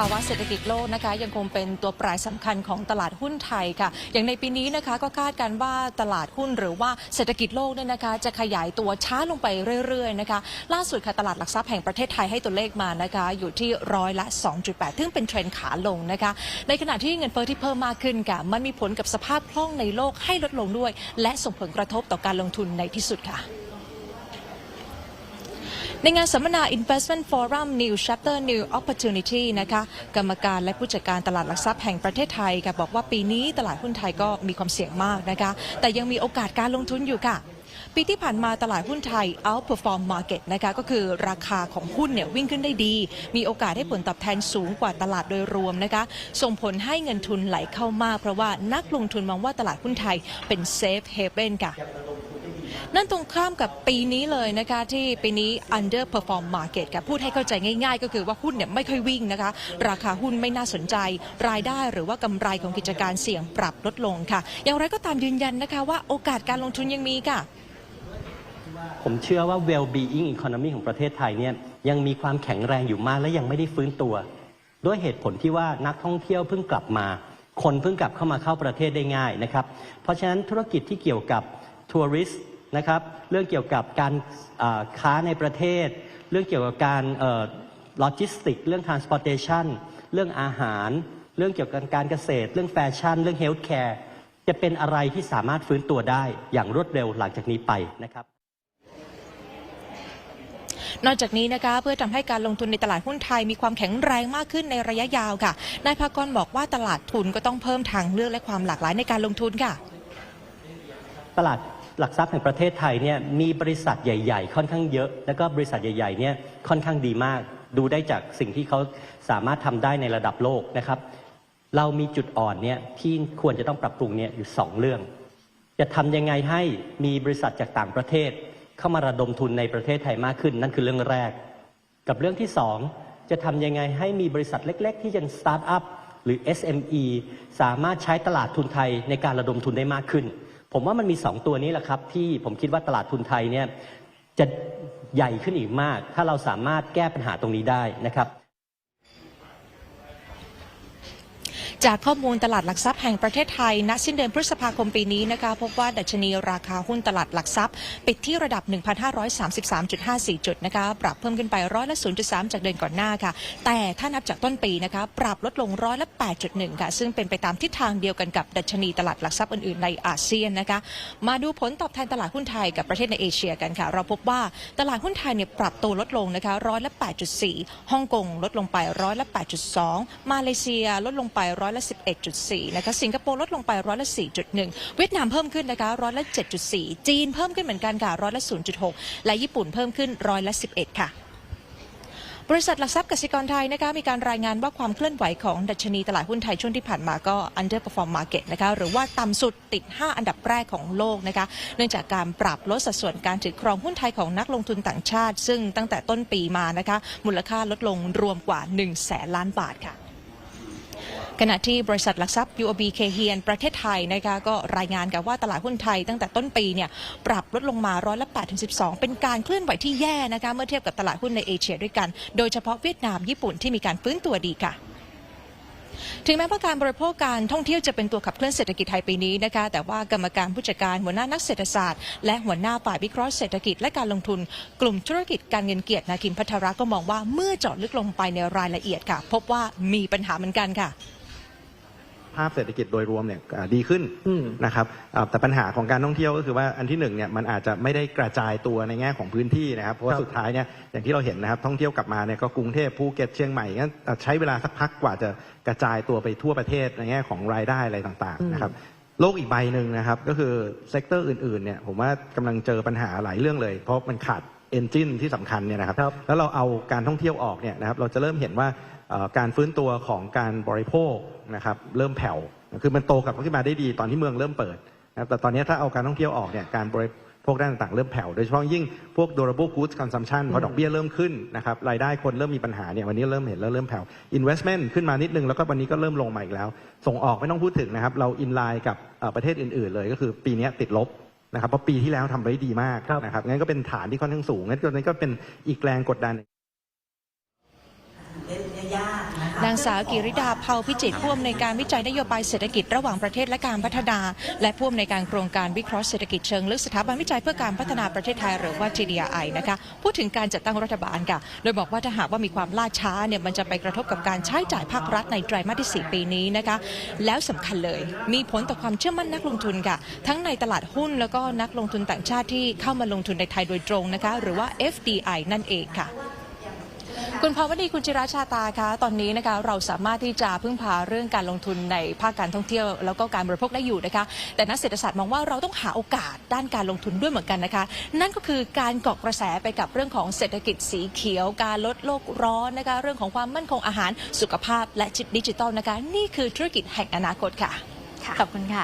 ภาวะเศรษฐกิจโลกนะคะยังคงเป็นตัวแปรสำคัญของตลาดหุ้นไทยค่ะ อย่างในปีนี้นะคะก็คาดการว่าตลาดหุ้นหรือว่าเศรษฐกิจโลกเนี่ยนะคะ จะขยายตัวช้าลงไปเรื่อยๆนะคะล่าสุดค่ะตลาดหลักทรัพย์แห่งประเทศไทยให้ตัวเลขมานะคะอยู่ที่ร้อยละ 2.8 ซึ่งเป็นเทรนด์ขาลงนะคะ ในขณะที่เงินเฟ้อที่เพิ่มมากขึ้นค่ะมันมีผลกับสภาพคล่องในโลกให้ลดลงด้วย และส่งผลกระทบต่อการลงทุนในที่สุดค่ะ ในงานสัมมนา Investment Forum New Chapter New Opportunity นะคะกรรมการและผู้จัดการตลาดหลักทรัพย์แห่งประเทศไทยค่ะบอกว่าปีนี้ตลาดหุ้นไทยก็มีความเสี่ยงมากนะคะ แต่ยังมีโอกาสการลงทุนอยู่ค่ะปีที่ผ่านมาตลาดหุ้นไทย outperform market นะคะก็คือราคาของหุ้นเนี่ยวิ่งขึ้นได้ดี มีโอกาสให้ผลตอบแทนสูงกว่าตลาดโดยรวมนะคะ ส่งผลให้เงินทุนไหลเข้ามาก เพราะว่านักลงทุนมองว่าตลาดหุ้นไทยเป็น safe haven ค่ะ นั่นตรงข้ามกับปีนี้เลยนะคะที่ปีนี้ underperform market ค่ะพูดให้เข้าใจง่าย ๆ ก็คือว่าหุ้นเนี่ยไม่ค่อยวิ่งนะคะ ราคาหุ้นไม่น่าสนใจ รายได้หรือว่ากำไรของกิจการเสี่ยงปรับลดลงค่ะ อย่างไรก็ตามยืนยันนะคะว่าโอกาสการลงทุนยังมีค่ะ ผมเชื่อว่า well-being economy ของประเทศไทยเนี่ยยังมีความแข็งแรงอยู่มากและยังไม่ได้ฟื้นตัว ด้วยเหตุผลที่ว่านักท่องเที่ยวเพิ่งกลับมา คนเพิ่งกลับเข้ามาเข้าประเทศได้ง่ายนะครับ เพราะฉะนั้นธุรกิจที่เกี่ยวกับทัวริส นะครับ เรื่องเกี่ยวกับการอ่าค้าในประเทศ เรื่องเกี่ยวกับการโลจิสติก เรื่อง transportation เรื่องอาหาร เรื่องเกี่ยวกับการเกษตร เรื่องแฟชั่น เรื่อง healthcare จะเป็นอะไรที่สามารถฟื้นตัวได้อย่างรวดเร็วหลังจากนี้ไปนะครับนอกจากนี้นะคะเพื่อทำให้การลงทุนในตลาดหุ้นไทยมีความแข็งแรงมากขึ้นในระยะยาวค่ะนายภากรบอกว่าตลาดทุนก็ต้องเพิ่มทางเลือกและความหลากหลายในการลงทุนค่ะ ตลาด หลักทรัพย์แห่งประเทศไทยเนี่ยมีบริษัทใหญ่ ๆ ค่อนข้างเยอะ แล้วก็บริษัทใหญ่ๆเนี่ยค่อนข้างดีมาก ดูได้จากสิ่งที่เขาสามารถทำได้ในระดับโลกนะครับ เรามีจุดอ่อนเนี่ยที่ควรจะต้องปรับปรุงเนี่ยอยู่สองเรื่อง จะทำยังไงให้มีบริษัทจากต่างประเทศ เข้ามาระดมทุนในประเทศไทยมากขึ้น นั่นคือเรื่องแรก กับเรื่องที่สองจะทำยังไงให้มีบริษัทเล็ก ๆ ที่เป็นสตาร์ทอัพหรือ SME สามารถใช้ตลาดทุนไทยในการระดมทุนได้มากขึ้น ผมว่ามันมีสองตัวนี้แหละครับ ที่ผมคิดว่าตลาดทุนไทยเนี่ยจะใหญ่ขึ้นอีกมาก ถ้าเราสามารถแก้ปัญหาตรงนี้ได้นะครับ จากข้อมูลตลาดหลักทรัพย์แห่งประเทศไทย ณ สิ้นเดือนพฤษภาคมปีนี้นะคะ พบว่าดัชนีราคาหุ้นตลาดหลักทรัพย์ ปิดที่ระดับ 1,533.54 จุดนะคะ ปรับเพิ่มขึ้นไปร้อยละ0.3 จากเดือนก่อนหน้าค่ะ แต่ถ้านับจากต้นปีนะคะ ปรับลดลงร้อยละ 8.1 ค่ะ ซึ่งเป็นไปตามทิศทางเดียวกันกับดัชนีตลาดหลักทรัพย์อื่น ๆ ในอาเซียนนะคะ มาดูผลตอบแทนตลาดหุ้นไทยกับประเทศในเอเชียกันค่ะ เราพบว่าตลาดหุ้นไทยเนี่ยปรับตัวลดลงนะคะร้อยละ 8.4 ฮ่องกงลดลงไปร้อยละ 8.2 มาเลเซียลดลงไปร้อยละ 11.4 นะคะ สิงคโปร์ลดลงไปร้อยละ 4.1 เวียดนามเพิ่มขึ้นนะคะร้อยละ 7.4 จีนเพิ่มขึ้นเหมือนกันค่ะร้อยละ 0.6 และญี่ปุ่นเพิ่มขึ้นร้อยละ 11 ค่ะบริษัทหลักทรัพย์กสิกรไทยนะคะมีการรายงานว่าความเคลื่อนไหวของดัชนีตลาดหุ้นไทยช่วงที่ผ่านมาก็ underperform market นะคะหรือว่าต่ำสุดติด 5 อันดับแรกของโลกนะคะเนื่องจากการปรับลดสัดส่วนการถือครองหุ้นไทยของนักลงทุนต่างชาติ ซึ่งตั้งแต่ต้นปีมานะคะมูลค่าลดลงรวมกว่า1แสนล้านบาทค่ะ ขณะที่บริษัทหลักทรัพย์ UOB เคเฮียนประเทศไทยนะคะก็รายงานกันว่าตลาดหุ้นไทยตั้งแต่ต้นปีเนี่ยปรับลดลงมาร้อยละ8ถึง12 เป็นการเคลื่อนไหวที่แย่นะคะเมื่อเทียบกับตลาดหุ้นในเอเชียด้วยกัน โดยเฉพาะเวียดนามญี่ปุ่นที่มีการฟื้นตัวดีค่ะถึงแม้ว่าการบริโภคการท่องเที่ยวจะเป็นตัวขับเคลื่อนเศรษฐกิจไทยปีนี้นะคะ แต่ว่ากรรมการผู้จัดการหัวหน้านักเศรษฐศาสตร์ และหัวหน้าฝ่ายวิเคราะห์เศรษฐกิจและการลงทุน กลุ่มธุรกิจการเงินเกียรตินาคินพัทระก็มองว่าเมื่อเจาะลึกลงไปในรายละเอียดค่ะ พบว่ามีปัญหาเหมือนกันค่ะ ภาพเศรษฐกิจโดยรวมเนี่ยอ่าดีขึ้นนะครับอ่าแต่ปัญหาของการท่องเที่ยวก็คือว่าอันที่หนึ่งเนี่ยมันอาจจะไม่ได้กระจายตัวในแง่ของพื้นที่นะครับเพราะว่าสุดท้ายเนี่ยอย่างที่เราเห็นนะครับท่องเที่ยวกลับมาเนี่ยก็กรุงเทพภูเก็ตเชียงใหม่งั้นอ่าใช้เวลาสักพักกว่าจะกระจายตัวไปทั่วประเทศในแง่ของรายได้อะไรต่างๆนะครับ โลกอีกใบหนึ่งนะครับ ก็คือเซกเตอร์อื่นๆเนี่ยผมว่ากำลังเจอปัญหาหลายเรื่องเลย เพราะมันขาดเอนจินที่สำคัญเนี่ยนะครับ แล้วเราเอาการท่องเที่ยวออกเนี่ยนะครับเราจะเริ่มเห็นว่าเอ่อ การฟื้นตัวของการบริโภคนะครับเริ่มแผ่วคือมันโตกลับขึ้นมาได้ดีตอนที่เมืองเริ่มเปิดนะครับแต่ตอนนี้ถ้าเอาการท่องเที่ยวออกเนี่ยการบริโภคด้านต่างๆเริ่มแผ่วโดยเฉพาะยิ่งพวก durable goods consumption พอดอกเบี้ยเริ่มขึ้นนะครับรายได้คนเริ่มมีปัญหาเนี่ยวันนี้เริ่มเห็นแล้วเริ่มแผ่ว investment ขึ้นมานิดนึงแล้วก็วันนี้ก็เริ่มลงมาอีกแล้ว ส่งออกไม่ต้องพูดถึงนะครับ เราอินไลน์กับเอ่อประเทศอื่น ๆ เลยก็คือปีนี้ติดลบนะครับเพราะปีที่แล้วทำไว้ดีมากนะครับงั้นก็เป็นฐานที่ค่อนข้างสูงงั้นก็นั่นก็เป็นอีกแรงกดดัน เล่ นางสาวกิริดาเผาพิจิตรผู้อำนวยการวิจัยนโยบายเศรษฐกิจระหว่างประเทศและการพัฒนา และผู้อำนวยการโครงการวิเคราะห์เศรษฐกิจเชิงลึกสถาบันวิจัยเพื่อการพัฒนาประเทศไทยหรือว่า GDI นะคะพูดถึงการจัดตั้งรัฐบาลค่ะ โดยบอกว่าถ้าหากว่ามีความล่าช้าเนี่ยมันจะไปกระทบกับการใช้จ่ายภาครัฐในไตรมาสที่ 4 ปีนี้นะคะแล้วสำคัญเลย มีผลต่อความเชื่อมั่นนักลงทุนค่ะ ทั้งในตลาดหุ้นแล้วก็นักลงทุนต่างชาติที่เข้ามาลงทุนในไทยโดยตรงนะคะหรือว่า FDI นั่นเองค่ะ คุณภาวดีคุณจิราชาตาคะตอนนี้นะคะเราสามารถที่จะพึ่งพาเรื่องการลงทุนในภาคการท่องเที่ยว แล้วก็การบริโภคได้อยู่นะคะ แต่นักเศรษฐศาสตร์มองว่าเราต้องหาโอกาสด้านการลงทุนด้วยเหมือนกันนะคะ นั่นก็คือการเกาะกระแสไปกับเรื่องของเศรษฐกิจสีเขียว การลดโลกร้อนนะคะเรื่องของความมั่นคงอาหารสุขภาพและดิจิทัลนะคะ นี่คือธุรกิจแห่งอนาคตค่ะขอบคุณค่ะ